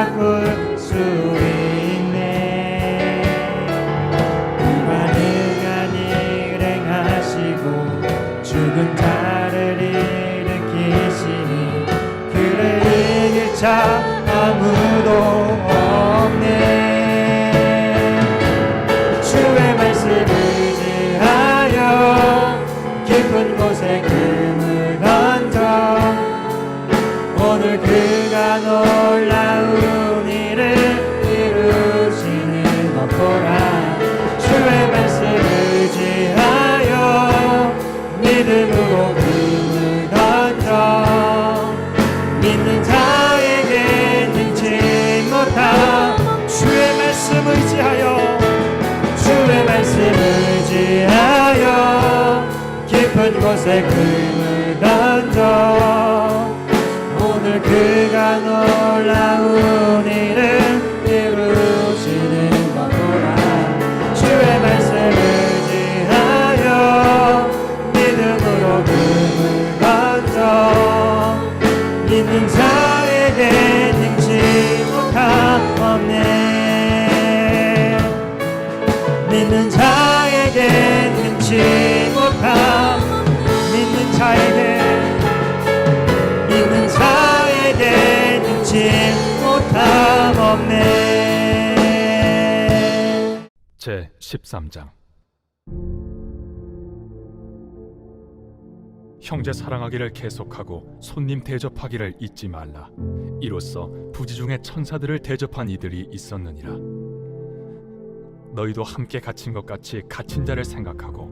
바꿀 수 있네. 불가능한 일 행하시고 죽은 자를 일으키시니 그를 이길 자 아무도 없네. 주의 말씀을 지하여 깊은 곳에 말씀을 지하여 주의 말씀을 지하여 깊은 곳에 금을 던져 오늘 그가 놀라운 제 13장. 형제 사랑하기를 계속하고 손님 대접하기를 잊지 말라. 이로써 부지 중에 천사들을 대접한 이들이 있었느니라. 너희도 함께 갇힌 것 같이 갇힌 자를 생각하고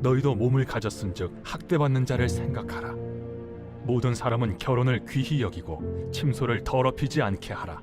너희도 몸을 가졌은즉 학대받는 자를 생각하라. 모든 사람은 결혼을 귀히 여기고 침소를 더럽히지 않게 하라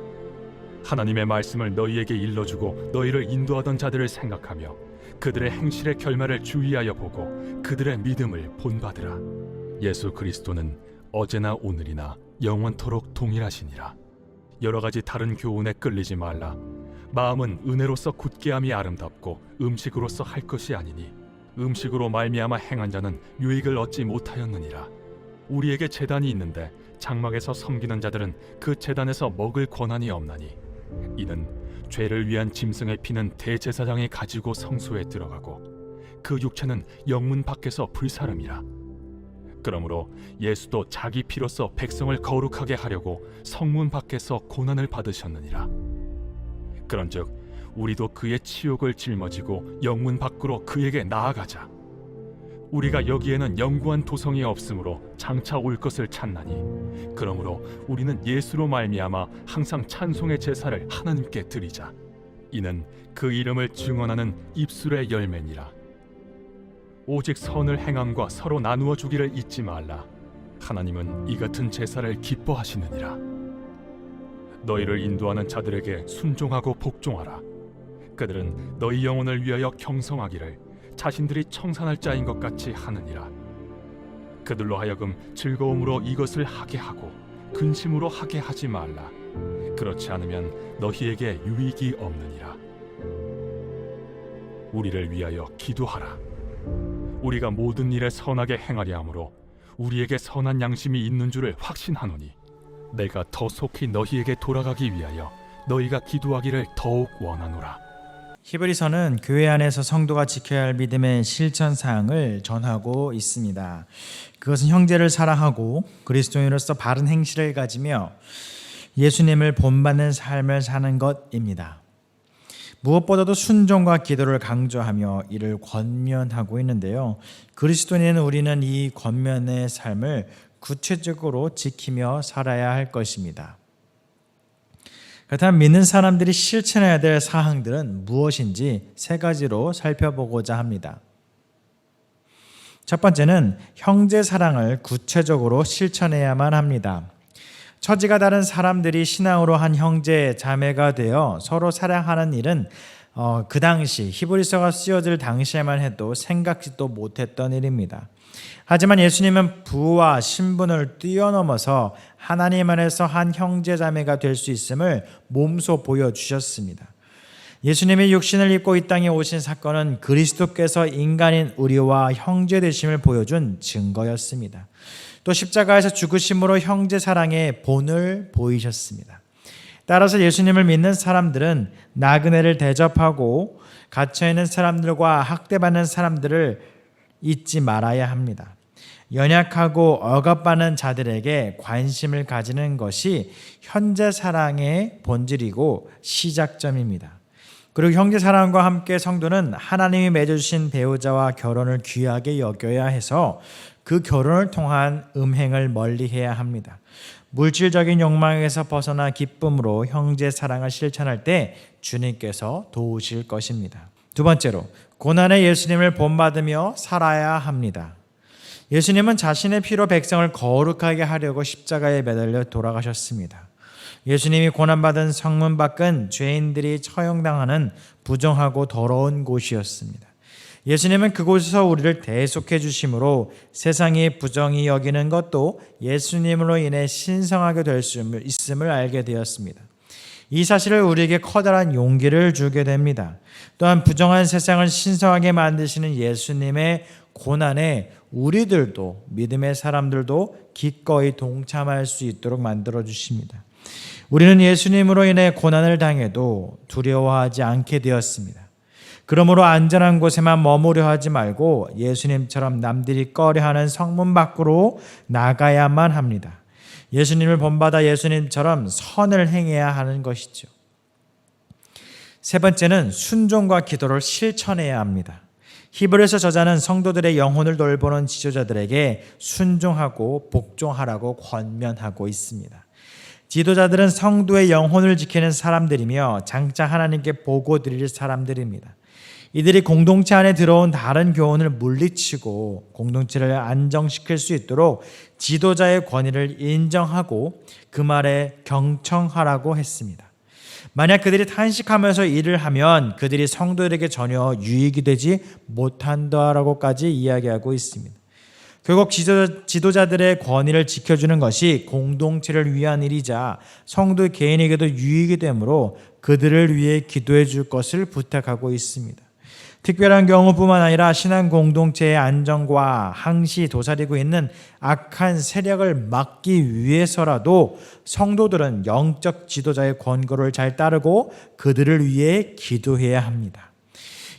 하나님의 말씀을 너희에게 일러주고 너희를 인도하던 자들을 생각하며 그들의 행실의 결말을 주의하여 보고 그들의 믿음을 본받으라. 예수 그리스도는 어제나 오늘이나 영원토록 동일하시니라. 여러 가지 다른 교훈에 끌리지 말라. 마음은 은혜로서 굳게함이 아름답고 음식으로서 할 것이 아니니 음식으로 말미암아 행한 자는 유익을 얻지 못하였느니라. 우리에게 재단이 있는데 장막에서 섬기는 자들은 그 재단에서 먹을 권한이 없나니 이는 죄를 위한 짐승의 피는 대제사장이 가지고 성소에 들어가고 그 육체는 영문 밖에서 불사름이라. 그러므로 예수도 자기 피로써 백성을 거룩하게 하려고 성문 밖에서 고난을 받으셨느니라. 그런즉 우리도 그의 치욕을 짊어지고 영문 밖으로 그에게 나아가자 우리가 여기에는 영구한 도성이 없으므로 장차 올 것을 찾나니 그러므로 우리는 예수로 말미암아 항상 찬송의 제사를 하나님께 드리자. 이는 그 이름을 증언하는 입술의 열매니라. 오직 선을 행함과 서로 나누어 주기를 잊지 말라. 하나님은 이 같은 제사를 기뻐하시느니라. 너희를 인도하는 자들에게 순종하고 복종하라. 그들은 너희 영혼을 위하여 경성하기를 자신들이 청산할 자인 것 같이 하느니라. 그들로 하여금 즐거움으로 이것을 하게 하고 근심으로 하게 하지 말라. 그렇지 않으면 너희에게 유익이 없느니라. 우리를 위하여 기도하라. 우리가 모든 일에 선하게 행하려 함으로 우리에게 선한 양심이 있는 줄을 확신하노니 내가 더 속히 너희에게 돌아가기 위하여 너희가 기도하기를 더욱 원하노라. 히브리서는 교회 안에서 성도가 지켜야 할 믿음의 실천 사항을 전하고 있습니다. 그것은 형제를 사랑하고 그리스도인으로서 바른 행실을 가지며 예수님을 본받는 삶을 사는 것입니다. 무엇보다도 순종과 기도를 강조하며 이를 권면하고 있는데요. 그리스도인은 우리는 이 권면의 삶을 구체적으로 지키며 살아야 할 것입니다. 그렇다면 믿는 사람들이 실천해야 될 사항들은 무엇인지 세 가지로 살펴보고자 합니다. 첫 번째는 형제 사랑을 구체적으로 실천해야만 합니다. 처지가 다른 사람들이 신앙으로 한 형제 자매가 되어 서로 사랑하는 일은 어, 그 당시 히브리서가 쓰여질 당시에만 해도 생각지도 못했던 일입니다. 하지만 예수님은 부와 신분을 뛰어넘어서 하나님 안에서 한 형제 자매가 될 수 있음을 몸소 보여주셨습니다. 예수님이 육신을 입고 이 땅에 오신 사건은 그리스도께서 인간인 우리와 형제 되심을 보여준 증거였습니다. 또 십자가에서 죽으심으로 형제 사랑의 본을 보이셨습니다. 따라서 예수님을 믿는 사람들은 나그네를 대접하고 갇혀 있는 사람들과 학대받는 사람들을 잊지 말아야 합니다. 연약하고 억압받는 자들에게 관심을 가지는 것이 현재 사랑의 본질이고 시작점입니다. 그리고 형제 사랑과 함께 성도는 하나님이 맺어주신 배우자와 결혼을 귀하게 여겨야 해서 그 결혼을 통한 음행을 멀리해야 합니다. 물질적인 욕망에서 벗어나 기쁨으로 형제 사랑을 실천할 때 주님께서 도우실 것입니다. 두 번째로 고난의 예수님을 본받으며 살아야 합니다. 예수님은 자신의 피로 백성을 거룩하게 하려고 십자가에 매달려 돌아가셨습니다. 예수님이 고난받은 성문 밖은 죄인들이 처형당하는 부정하고 더러운 곳이었습니다. 예수님은 그곳에서 우리를 대속해 주심으로 세상이 부정히 여기는 것도 예수님으로 인해 신성하게 될 수 있음을 알게 되었습니다. 이 사실을 우리에게 커다란 용기를 주게 됩니다. 또한 부정한 세상을 신성하게 만드시는 예수님의 고난에 우리들도 믿음의 사람들도 기꺼이 동참할 수 있도록 만들어 주십니다. 우리는 예수님으로 인해 고난을 당해도 두려워하지 않게 되었습니다. 그러므로 안전한 곳에만 머무려 하지 말고 예수님처럼 남들이 꺼려하는 성문 밖으로 나가야만 합니다. 예수님을 본받아 예수님처럼 선을 행해야 하는 것이죠. 세 번째는 순종과 기도를 실천해야 합니다. 히브리서 저자는 성도들의 영혼을 돌보는 지도자들에게 순종하고 복종하라고 권면하고 있습니다. 지도자들은 성도의 영혼을 지키는 사람들이며 장차 하나님께 보고 드릴 사람들입니다. 이들이 공동체 안에 들어온 다른 교훈을 물리치고 공동체를 안정시킬 수 있도록 지도자의 권위를 인정하고 그 말에 경청하라고 했습니다. 만약 그들이 탄식하면서 일을 하면 그들이 성도들에게 전혀 유익이 되지 못한다라고까지 이야기하고 있습니다. 결국 지도자, 들의 권위를 지켜주는 것이 공동체를 위한 일이자 성도 개인에게도 유익이 되므로 그들을 위해 기도해 줄 것을 부탁하고 있습니다. 특별한 경우뿐만 아니라 신앙 공동체의 안정과 항시 도사리고 있는 악한 세력을 막기 위해서라도 성도들은 영적 지도자의 권고를 잘 따르고 그들을 위해 기도해야 합니다.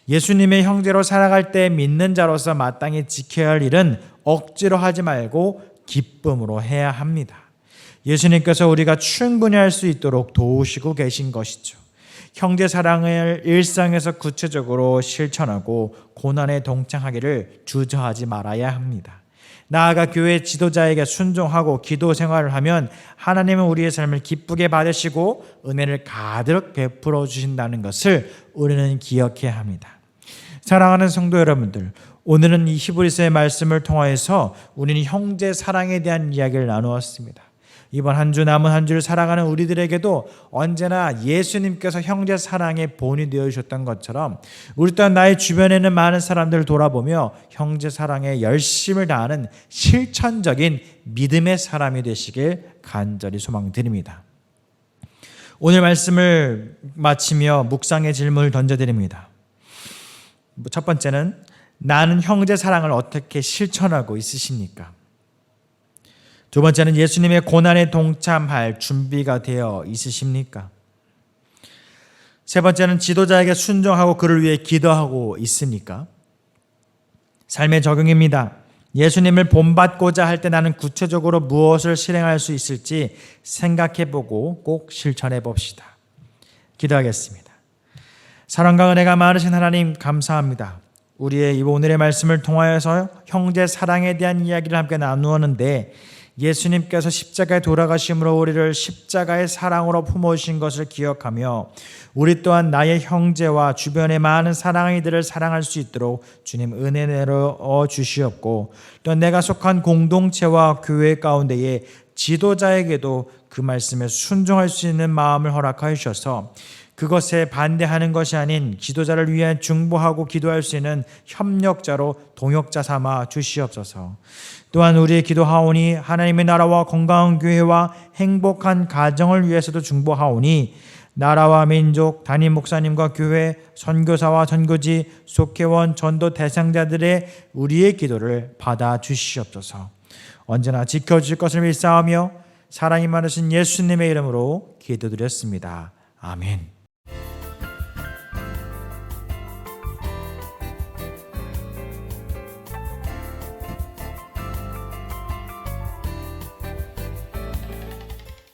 예수님의 형제로 살아갈 때 믿는 자로서 마땅히 지켜야 할 일은 억지로 하지 말고 기쁨으로 해야 합니다. 예수님께서 우리가 충분히 할 수 있도록 도우시고 계신 것이죠. 형제 사랑을 일상에서 구체적으로 실천하고 고난에 동참하기를 주저하지 말아야 합니다. 나아가 교회 지도자에게 순종하고 기도 생활을 하면 하나님은 우리의 삶을 기쁘게 받으시고 은혜를 가득 베풀어 주신다는 것을 우리는 기억해야 합니다. 사랑하는 성도 여러분들, 오늘은 이 히브리서의 말씀을 통하여서 우리는 형제 사랑에 대한 이야기를 나누었습니다. 이번 한 주 남은 한 주를 살아가는 우리들에게도 언제나 예수님께서 형제 사랑의 본이 되어 주셨던 것처럼 우리 또한 나의 주변에 있는 많은 사람들을 돌아보며 형제 사랑에 열심을 다하는 실천적인 믿음의 사람이 되시길 간절히 소망드립니다. 오늘 말씀을 마치며 묵상의 질문을 던져드립니다. 첫 번째는 나는 형제 사랑을 어떻게 실천하고 있으십니까? 두 번째는 예수님의 고난에 동참할 준비가 되어 있으십니까? 세 번째는 지도자에게 순종하고 그를 위해 기도하고 있습니까? 삶의 적용입니다. 예수님을 본받고자 할 때 나는 구체적으로 무엇을 실행할 수 있을지 생각해 보고 꼭 실천해 봅시다. 기도하겠습니다. 사랑과 은혜가 많으신 하나님 감사합니다. 우리의 오늘의 말씀을 통하여서 형제 사랑에 대한 이야기를 함께 나누었는데 예수님께서 십자가에 돌아가심으로 우리를 십자가의 사랑으로 품어주신 것을 기억하며 우리 또한 나의 형제와 주변의 많은 사랑하는 이들을 사랑할 수 있도록 주님 은혜 내려 주시옵고 또 내가 속한 공동체와 교회 가운데에 지도자에게도 그 말씀에 순종할 수 있는 마음을 허락하여 주셔서 그것에 반대하는 것이 아닌 지도자를 위해 중보하고 기도할 수 있는 협력자로 동역자 삼아 주시옵소서. 또한 우리의 기도하오니 하나님의 나라와 건강한 교회와 행복한 가정을 위해서도 중보하오니 나라와 민족, 담임 목사님과 교회, 선교사와 선교지, 속회원, 전도 대상자들의 우리의 기도를 받아 주시옵소서. 언제나 지켜주실 것을 믿사오며 사랑이 많으신 예수님의 이름으로 기도드렸습니다. 아멘.